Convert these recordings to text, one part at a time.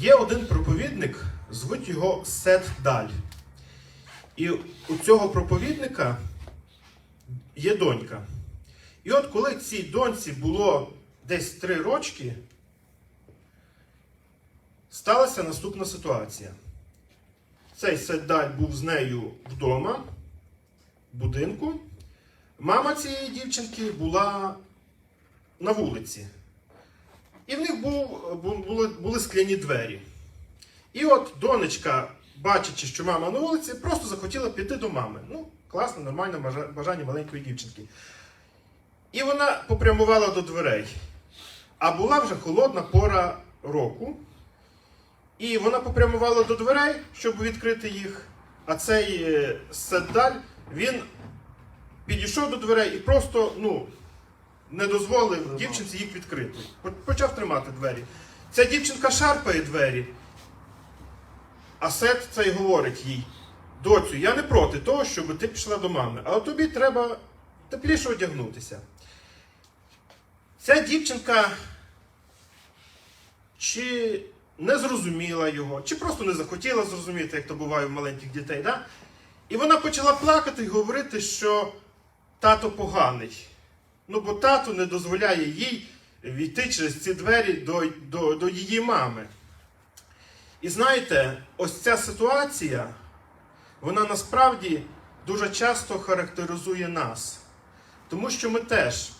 Є один проповідник, звуть його Сет Даль. І у цього проповідника є донька. І от коли цій доньці було десь три рочки, сталася наступна ситуація. Цей Сет Даль був з нею вдома, в будинку. Мама цієї дівчинки була на вулиці. І в них був, були, були скляні двері. І от донечка, бачачи, що мама на вулиці, просто захотіла піти до мами. Ну, класне, нормальне бажання маленької дівчинки. І вона попрямувала до дверей. А була вже холодна пора року. І вона попрямувала до дверей, щоб відкрити їх. А цей е, Седдаль, він підійшов до дверей і просто, ну, не дозволив дівчинці їх відкрити. Почав тримати двері. Ця дівчинка шарпає двері. А Сет цей говорить їй: доцю, я не проти того, щоб ти пішла до мами, але тобі треба тепліше одягнутися. Ця дівчинка чи не зрозуміла його, чи просто не захотіла зрозуміти, як то буває в маленьких дітей. Да? І вона почала плакати і говорити, що тато поганий. Ну, бо тато не дозволяє їй війти через ці двері до, до, до її мами. І знаєте, ось ця ситуація, вона насправді дуже часто характеризує нас. Тому що ми теж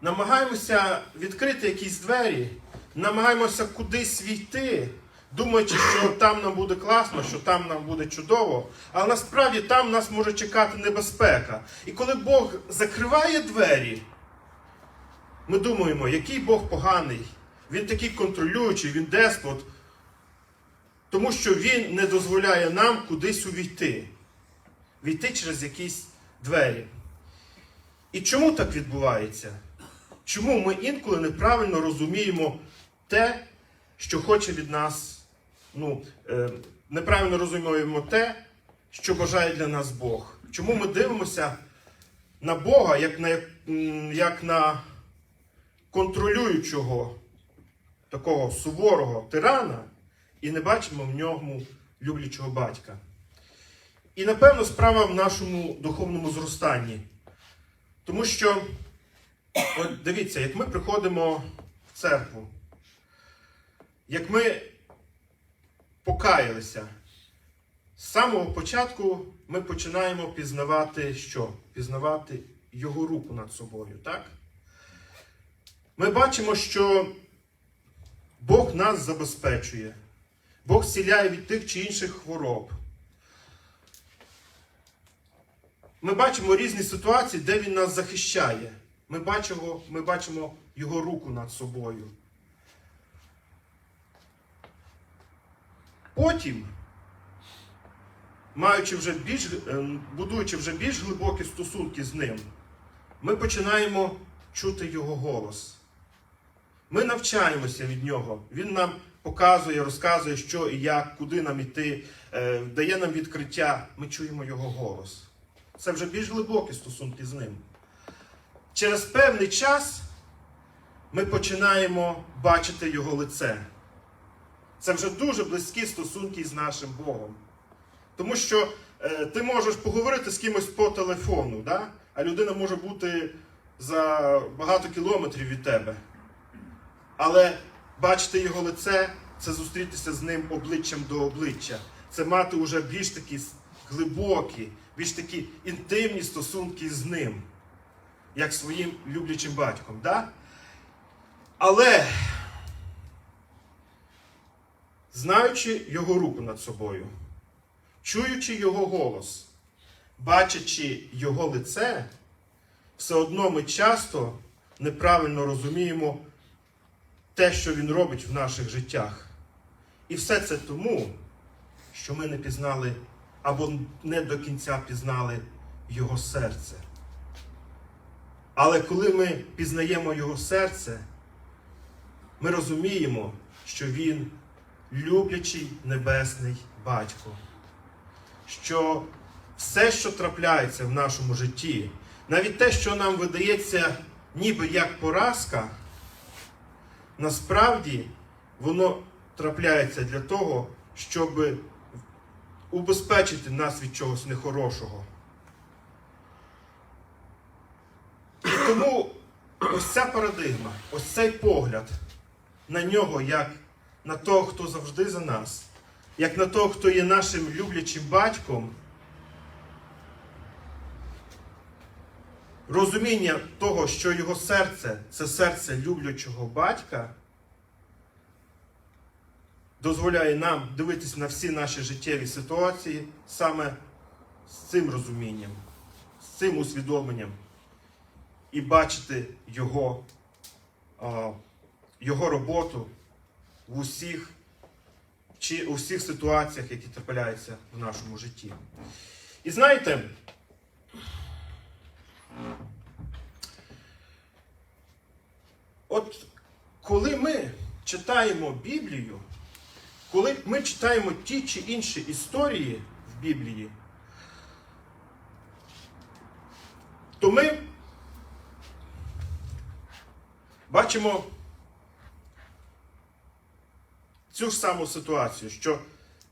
намагаємося відкрити якісь двері, намагаємося кудись війти, думаючи, що там нам буде класно, що там нам буде чудово, але насправді там нас може чекати небезпека. І коли Бог закриває двері, ми думаємо, який Бог поганий, він такий контролюючий, він деспот, тому що він не дозволяє нам кудись увійти, війти через якісь двері. І чому так відбувається? Чому ми інколи неправильно розуміємо те, що хоче від нас, ну, е, неправильно розуміємо те, що бажає для нас Бог? Чому ми дивимося на Бога як на, як на контролюючого, такого суворого тирана, і не бачимо в ньому люблячого батька? І напевно справа в нашому духовному зростанні. Тому що От дивіться, як ми приходимо в церкву, як ми покаялися, з самого початку ми починаємо пізнавати що? Пізнавати Його руку над собою, так? Ми бачимо, що Бог нас забезпечує, Бог зціляє від тих чи інших хвороб. Ми бачимо різні ситуації, де Він нас захищає. Ми бачимо, ми бачимо Його руку над собою. Потім, маючи вже більш, е, будуючи вже більш глибокі стосунки з ним, ми починаємо чути Його голос. Ми навчаємося від нього. Він нам показує, розказує, що і як, куди нам іти, е, дає нам відкриття. Ми чуємо його голос. Це вже більш глибокі стосунки з ним. Через певний час ми починаємо бачити його лице. Це вже дуже близькі стосунки з нашим Богом. Тому що е, ти можеш поговорити з кимось по телефону, да? а людина може бути за багато кілометрів від тебе. Але бачити його лице це зустрітися з ним обличчям до обличчя. Це мати вже більш такі глибокі, більш такі інтимні стосунки з ним, як своїм люблячим батьком. Да? Але, знаючи його руку над собою, чуючи його голос, бачачи його лице, все одно ми часто неправильно розуміємо те, що він робить в наших життях. І все це тому, що ми не пізнали або не до кінця пізнали його серце. Але коли ми пізнаємо його серце, ми розуміємо, що він люблячий небесний батько, що все, що трапляється в нашому житті, навіть те, що нам видається ніби як поразка, насправді воно трапляється для того, щоб убезпечити нас від чогось нехорошого. І тому ось ця парадигма, ось цей погляд на нього, як на того, хто завжди за нас, як на того, хто є нашим люблячим батьком, розуміння того, що його серце це серце люблячого батька, дозволяє нам дивитись на всі наші життєві ситуації саме з цим розумінням, з цим усвідомленням і бачити його, його роботу в усіх, чи у всіх ситуаціях, які трапляються в нашому житті. І знаєте, от коли ми читаємо Біблію, коли ми читаємо ті чи інші історії в Біблії, то ми бачимо цю ж саму ситуацію, що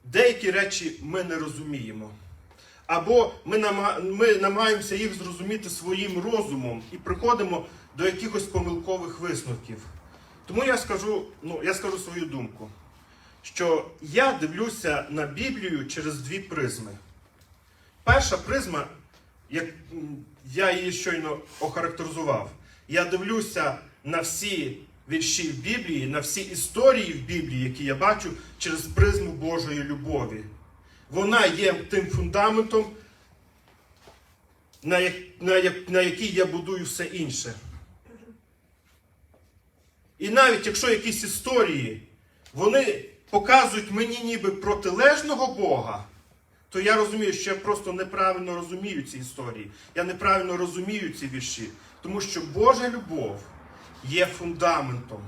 деякі речі ми не розуміємо. Або ми, намагаємося їх зрозуміти своїм розумом і приходимо до якихось помилкових висновків. Тому я скажу, ну, я скажу свою думку, що я дивлюся на Біблію через дві призми. Перша призма, як я її щойно охарактеризував, я дивлюся на всі вірші в Біблії, на всі історії в Біблії, які я бачу, через призму Божої любові. Вона є тим фундаментом, на, як, на, як, на який я будую все інше. І навіть якщо якісь історії, вони показують мені ніби протилежного Бога, то я розумію, що я просто неправильно розумію ці історії. Я неправильно розумію ці вірші. Тому що Божа любов є фундаментом.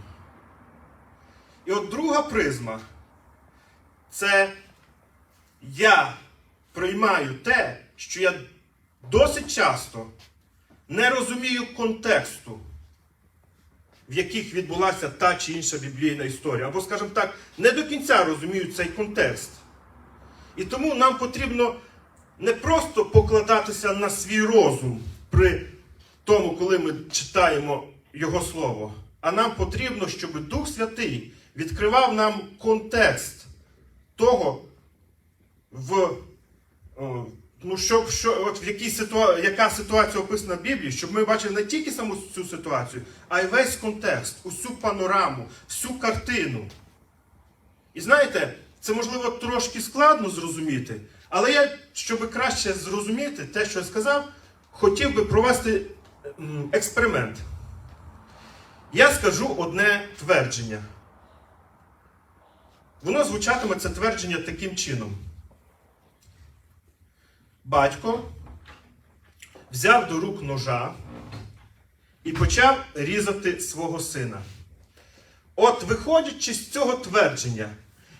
І от друга призма це я приймаю те, що я досить часто не розумію контексту, в яких відбулася та чи інша біблійна історія. Або, скажімо так, не до кінця розумію цей контекст. І тому нам потрібно не просто покладатися на свій розум при тому, коли ми читаємо Його Слово, а нам потрібно, щоб Дух Святий відкривав нам контекст того, в, ну, що, що, от в якій ситуа... яка ситуація описана в Біблії, щоб ми бачили не тільки саму цю ситуацію, а й весь контекст, усю панораму, всю картину. І знаєте, це можливо трошки складно зрозуміти, але я, щоб краще зрозуміти те, що я сказав, хотів би провести експеримент. Я скажу одне твердження. Воно звучатиме це твердження таким чином. Батько взяв до рук ножа і почав різати свого сина. От, виходячи з цього твердження,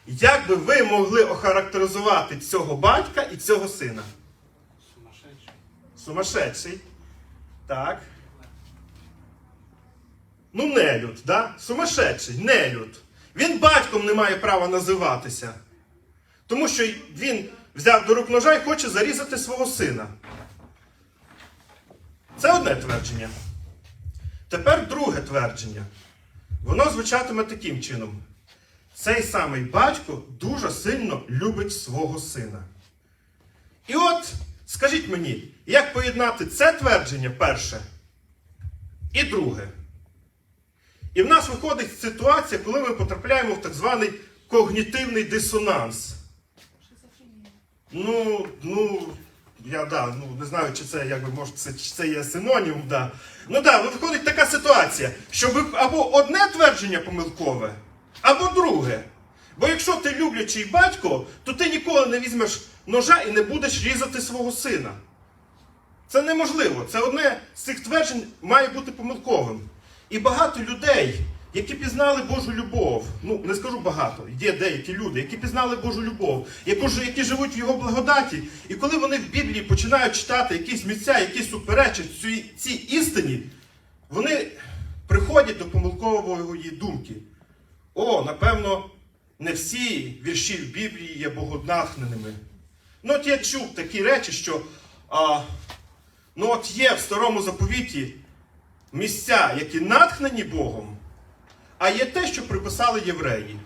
як би ви могли охарактеризувати цього батька і цього сина? Сумасшедший. Сумасшедший. Так. Ну, нелюд, да? Сумасшедший, нелюд. Він батьком не має права називатися. Тому що він взяв до рук ножа і хоче зарізати свого сина. Це одне твердження. Тепер друге твердження. Воно звучатиме таким чином. Цей самий батько дуже сильно любить свого сина. І от скажіть мені, як поєднати це твердження перше і друге? І в нас виходить ситуація, коли ми потрапляємо в так званий когнітивний дисонанс. Ну, ну, я да, ну не знаю, чи це якби може це, чи це є синонім, да. Ну да, виходить така ситуація, що ви або одне твердження помилкове, або друге. Бо якщо ти люблячий батько, то ти ніколи не візьмеш ножа і не будеш різати свого сина. Це неможливо. Це одне з цих тверджень має бути помилковим. І багато людей, які пізнали Божу любов, ну не скажу багато, є деякі люди, які пізнали Божу любов, які живуть в Його благодаті, і коли вони в Біблії починають читати якісь місця, які суперечать цій, цій істині, вони приходять до помилкової думки. о, напевно, не всі вірші в Біблії є богоднахненими. Ну, от я чув такі речі, що а, ну, от є в старому заповіті місця, які натхнені Богом, а є те, що приписали євреї.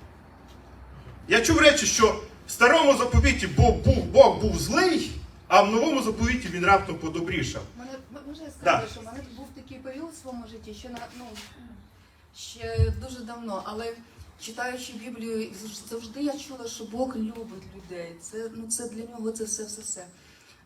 Я чув речі, що в старому заповіті Бог був, Бог був злий, а в новому заповіті він раптом подобрішав. Мене може я Да. сказати, що в мене був такий період в своєму житті, ще на ну ще дуже давно, але читаючи Біблію, завжди я чула, що Бог любить людей. Це ну це для нього це все все все.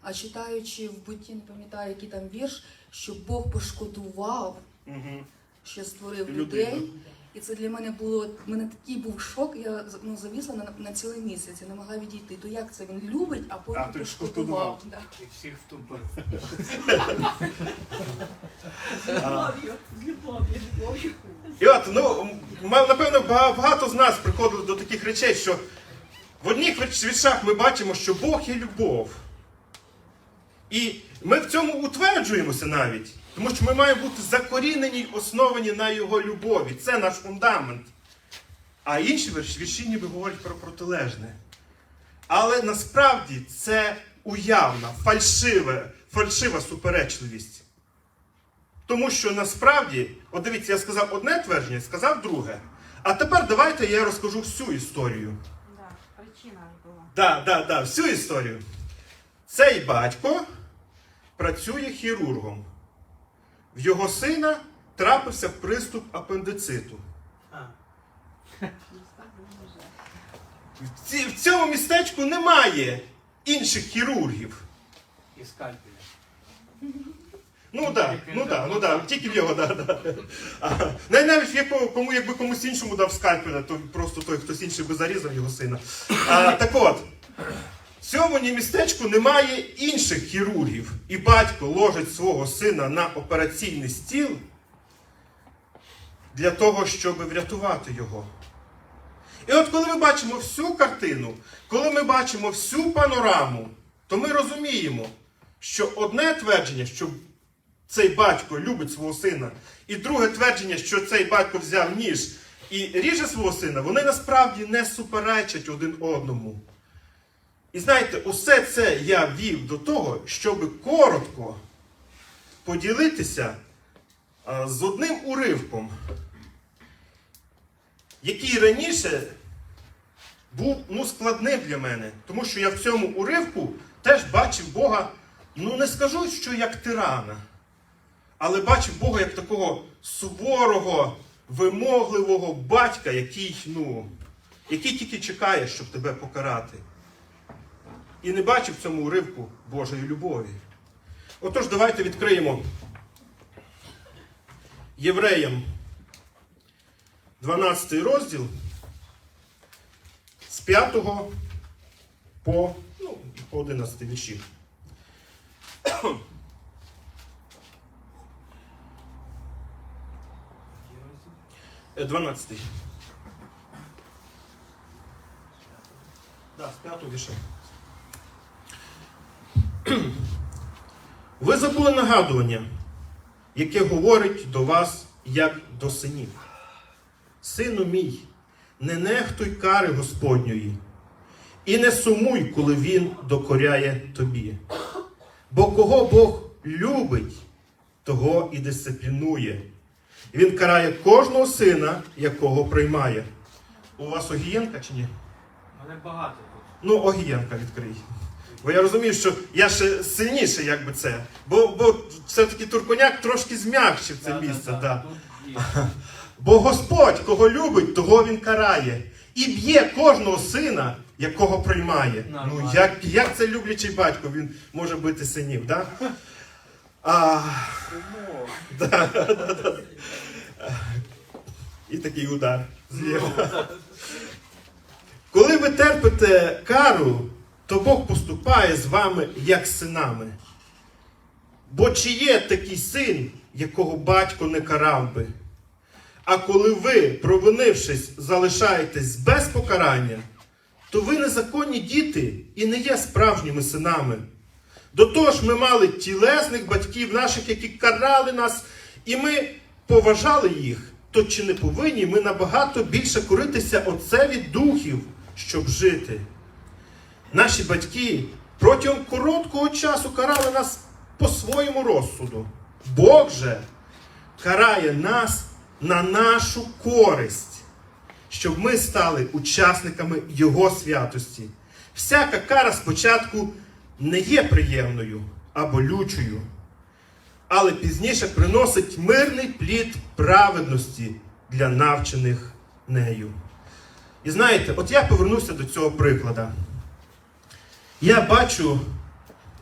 А читаючи в бутті, не пам'ятаю, який там вірш, що Бог пошкодував, Угу. що створив людей. І це для мене було в мене такий був шок. Я ну, завісла на, на цілий місяць, я не могла відійти. То як це він любить, а потім А, ти пошкодував. Да. І всіх втупив. З любов'ю, любов'ю, любов'ю. І от, ну, напевно, багато з нас приходили до таких речей, що в одних вір- віршах ми бачимо, що Бог є любов. І ми в цьому утверджуємося навіть, тому що ми маємо бути закорінені й основані на Його любові. Це наш фундамент. А інші вірші, ніби говорять про протилежне. Але насправді це уявна, фальшиве, фальшива суперечливість. Тому що насправді, от дивіться, я сказав одне твердження, сказав друге. А тепер давайте я розкажу всю історію. Да, причина була. Да, да, да, всю історію. Цей батько працює хірургом. В його сина трапився приступ апендициту. В, ці, в цьому містечку немає інших хірургів. і скальпеля. Ну так, ну так, ну да, тільки в його, да, да. А, навіть навіть якому, кому, якби комусь іншому дав скальпеля, то просто той хтось інший би зарізав його сина. А, так от, цьому ні містечку немає інших хірургів, і батько ложить свого сина на операційний стіл для того, щоб врятувати його. І от коли ми бачимо всю картину, коли ми бачимо всю панораму, то ми розуміємо, що одне твердження, що цей батько любить свого сина, і друге твердження, що цей батько взяв ніж і ріже свого сина, вони насправді не суперечать один одному. І знаєте, усе це я вів до того, щоб коротко поділитися з одним уривком, який раніше був ну, складним для мене, тому що я в цьому уривку теж бачив Бога, ну не скажу, що як тирана, але бачив Бога як такого суворого, вимогливого батька, який, ну, який тільки чекає, щоб тебе покарати. І не бачив цьому уривку Божої любові. Отож, давайте відкриємо Євреям 12 розділ з 5 по, ну, по 11 вірші. Е, 12. Да, з 5 вірша. Ви забули нагадування, яке говорить до вас як до синів. Сину мій, не нехтуй кари Господньої, і не сумуй, коли Він докоряє тобі. Бо кого Бог любить, того і дисциплінує. Він карає кожного сина, якого приймає. У вас Огієнка чи ні? Мене багато. Ну, Огієнка відкрий. Бо я розумію, що я ще сильніше, як би це. Бо, бо все-таки Турконяк трошки зм'якшив це Да, да, місце. да, Да, є. Бо Господь, кого любить, того він карає. І б'є кожного сина, якого приймає. Ну, як, як це люблячий батько, він може бити синів, да? А, да, да, да. І такий удар зліва. Коли ви терпите кару, то Бог поступає з вами як синами. Бо чи є такий син, якого батько не карав би? А коли ви, провинившись, залишаєтесь без покарання, то ви незаконні діти і не є справжніми синами. До того ж, ми мали тілесних батьків наших, які карали нас, і ми поважали їх. то чи не повинні ми набагато більше коритися оце від духів, щоб жити? Наші батьки протягом короткого часу карали нас по своєму розсуду. Бог же карає нас на нашу користь, щоб ми стали учасниками Його святості. Всяка кара спочатку не є приємною а болючою, але пізніше приносить мирний плід праведності для навчених нею. І знаєте, от я повернуся до цього прикладу. Я бачу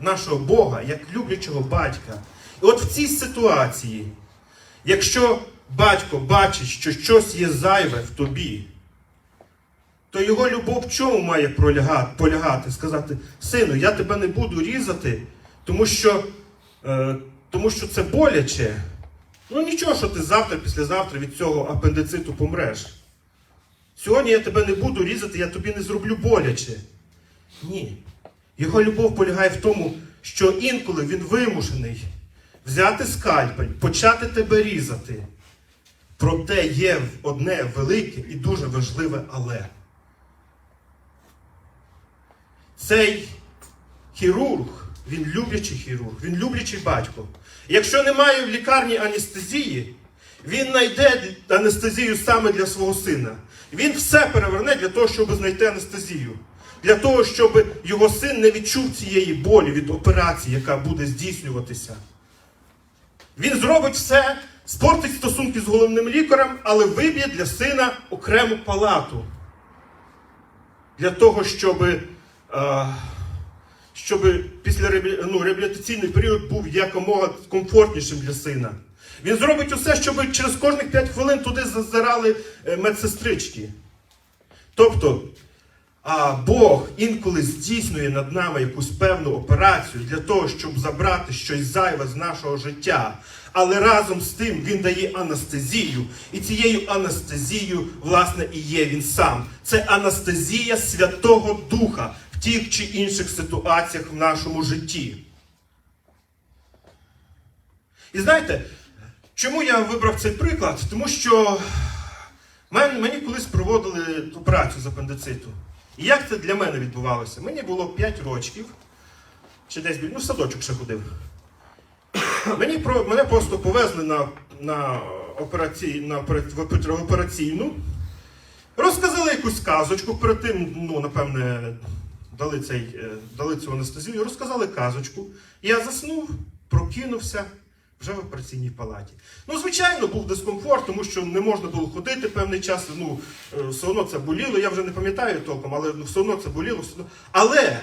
нашого Бога як люблячого батька. І от в цій ситуації, якщо батько бачить, що щось є зайве в тобі, то його любов в чому має полягати? Сказати, сину, я тебе не буду різати, тому що, е, тому що це боляче. Ну нічого, що ти завтра, післязавтра від цього апендициту помреш. Сьогодні я тебе не буду різати, я тобі не зроблю боляче. Ні. Його любов полягає в тому, що інколи він вимушений взяти скальпель, почати тебе різати. Проте є одне велике і дуже важливе але. Цей хірург, він люблячий хірург, він люблячий батько. Якщо немає в лікарні анестезії, він знайде анестезію саме для свого сина. Він все переверне для того, щоб знайти анестезію. Для того, щоб його син не відчув цієї болі від операції, яка буде здійснюватися. Він зробить все, спортить стосунки з головним лікарем, але виб'є для сина окрему палату. Для того, щоб, е, щоб після ну, реабілітаційний період був якомога комфортнішим для сина. Він зробить усе, щоб через кожних 5 хвилин туди зазирали е, медсестрички. Тобто, а Бог інколи здійснює над нами якусь певну операцію для того, щоб забрати щось зайве з нашого життя. Але разом з тим він дає анестезію. І цією анестезією, власне, і є він сам. Це анестезія Святого Духа в тих чи інших ситуаціях в нашому житті. І знаєте, чому я вибрав цей приклад? Тому що мені колись проводили операцію з апендициту. І як це для мене відбувалося? Мені було 5 років, чи десь ну, садочок ще ходив. Мені про, мене просто повезли на, на, операцій, на в операційну, розказали якусь казочку, перед тим, ну, напевне, дали, цей, е, дали цю анестезію, розказали казочку. Я заснув, прокинувся вже в операційній палаті. Ну, звичайно, був дискомфорт, тому що не можна було ходити певний час. Ну, е, все одно це боліло. Я вже не пам'ятаю толком, але ну, все одно це боліло. Все одно. Але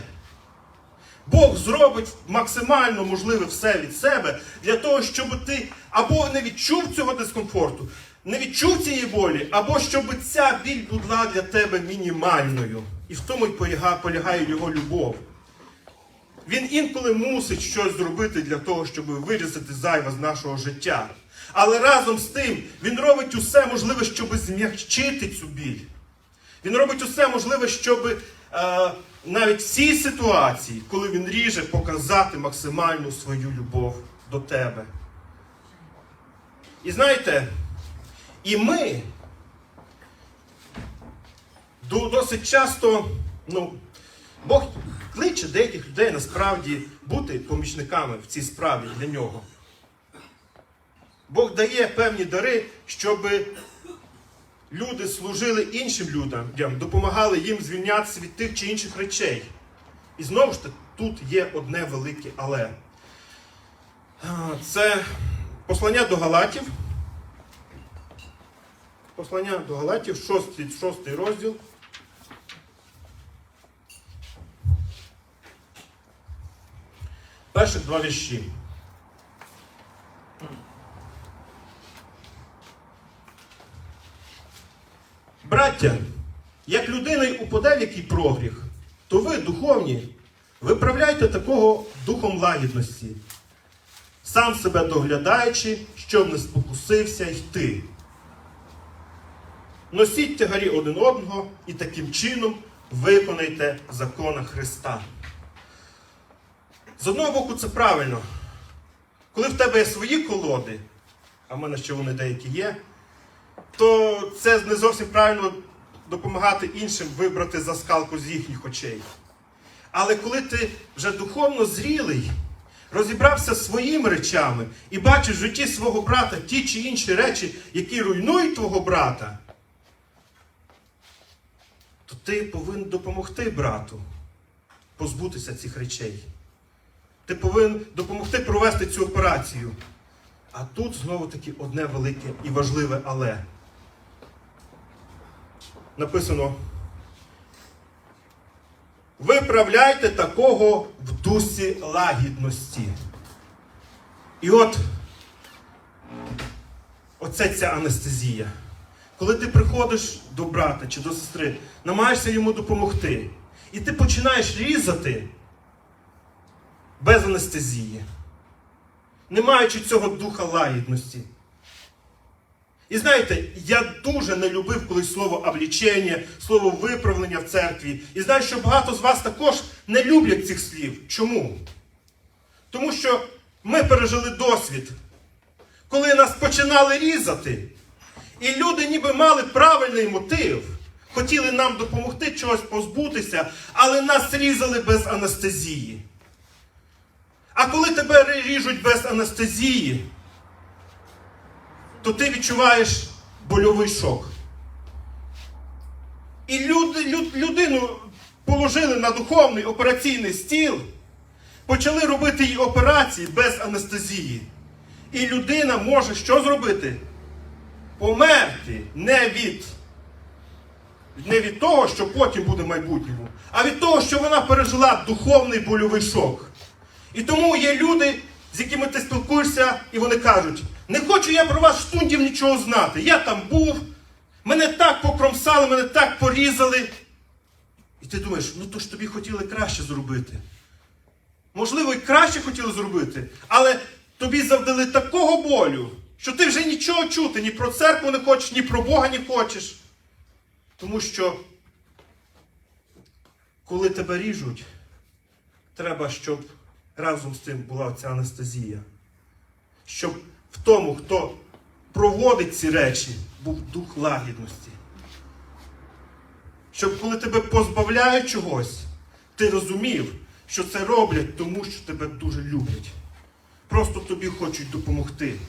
Бог зробить максимально можливе все від себе для того, щоб ти або не відчув цього дискомфорту, не відчув цієї болі, або щоб ця біль була для тебе мінімальною. І в тому й полягає його любов. Він інколи мусить щось зробити для того, щоб вирізати зайве з нашого життя. Але разом з тим він робить усе можливе, щоб змягчити цю біль. Він робить усе можливе, щоб е, навіть в цій ситуації, коли він ріже, показати максимальну свою любов до тебе. І знаєте, і ми досить часто, ну, Бог кличе деяких людей насправді бути помічниками в цій справі для нього. Бог дає певні дари, щоб люди служили іншим людям, допомагали їм звільнятися від тих чи інших речей. І знову ж таки, тут є одне велике але. Це послання до Галатів. Послання до Галатів, шостий, шостий розділ. Перших два вірші. Браття, як людина й упаде в який прогріх, то ви, духовні, виправляйте такого духом лагідності, сам себе доглядаючи, щоб не спокусився йти. Носіть тягарі один одного і таким чином виконайте закона Христа. З одного боку, це правильно. Коли в тебе є свої колоди, а в мене ще вони деякі є, то це не зовсім правильно допомагати іншим вибрати заскалку з їхніх очей. Але коли ти вже духовно зрілий, розібрався своїми речами і бачиш в житті свого брата ті чи інші речі, які руйнують твого брата, то ти повинен допомогти брату позбутися цих речей. Ти повинен допомогти провести цю операцію. А тут знову таки одне велике і важливе але. Написано. Виправляйте такого в дусі лагідності. І от оце ця анестезія. Коли ти приходиш до брата чи до сестри, намагаєшся йому допомогти, і ти починаєш різати без анестезії, не маючи цього духа лагідності. І знаєте, я дуже не любив колись слово облічення, слово виправлення в церкві. І знаю, що багато з вас також не люблять цих слів. Чому? Тому що ми пережили досвід, коли нас починали різати, і люди ніби мали правильний мотив, хотіли нам допомогти чогось позбутися, але нас різали без анестезії. А коли тебе ріжуть без анестезії, то ти відчуваєш больовий шок. І люди, люд, людину положили на духовний операційний стіл, почали робити їй операції без анестезії. І людина може що зробити? Померти не від, не від того, що потім буде в майбутньому, а від того, що вона пережила духовний больовий шок. І тому є люди, з якими ти спілкуєшся, і вони кажуть: не хочу я про вас штундів нічого знати. Я там був, мене так покромсали, мене так порізали. І ти думаєш, ну то ж тобі хотіли краще зробити. Можливо, і краще хотіли зробити, але тобі завдали такого болю, що ти вже нічого чути, ні про церкву не хочеш, ні про Бога не хочеш. Тому що, коли тебе ріжуть, треба, щоб разом з тим була ця анестезія. Щоб в тому, хто проводить ці речі, був дух лагідності. Щоб коли тебе позбавляють чогось, ти розумів, що це роблять тому, що тебе дуже люблять. Просто тобі хочуть допомогти,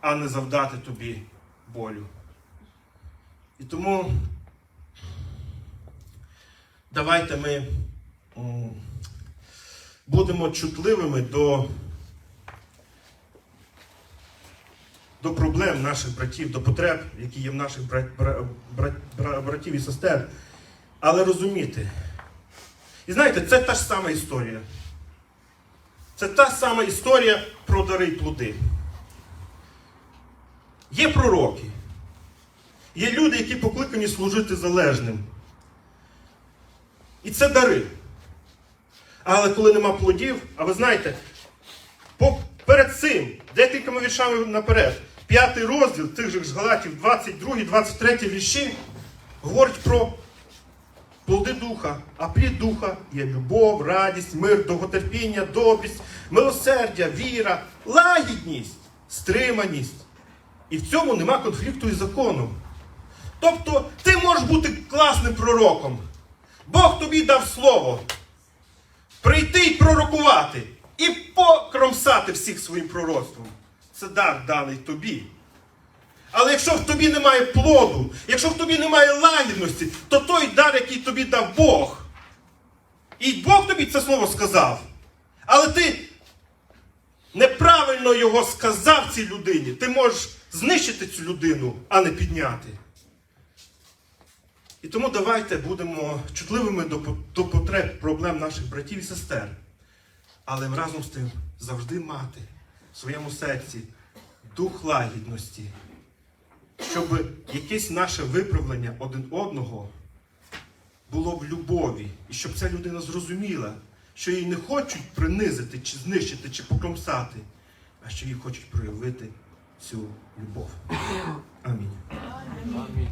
а не завдати тобі болю. І тому давайте ми будемо чутливими до, до проблем наших братів, до потреб, які є в наших бра- бра- бра- бра- братів і сестер. Але розуміти. І знаєте, це та ж сама історія. Це та сама історія про дари й плоди. Є пророки. Є люди, які покликані служити залежним. І це дари. Але коли нема плодів, а ви знаєте, перед цим, декількома віршами наперед, п'ятий розділ тих же Галатів, 22, 23 вірші, говорить про плоди духа, а плід духа є любов, радість, мир, довготерпіння, добрість, милосердя, віра, лагідність, стриманість. І в цьому нема конфлікту із законом. Тобто ти можеш бути класним пророком. Бог тобі дав слово. Прийти й пророкувати і покромсати всіх своїм пророцтвом. Це дар даний тобі. Але якщо в тобі немає плоду, якщо в тобі немає лагідності, то той дар, який тобі дав Бог. І Бог тобі це слово сказав. Але ти неправильно його сказав цій людині. Ти можеш знищити цю людину, а не підняти. І тому давайте будемо чутливими до, потреб проблем наших братів і сестер. Але разом з тим завжди мати в своєму серці дух лагідності, щоб якесь наше виправлення один одного було в любові, і щоб ця людина зрозуміла, що її не хочуть принизити, чи знищити, чи покромсати, а що їй хочуть проявити цю любов. Амінь. Амінь.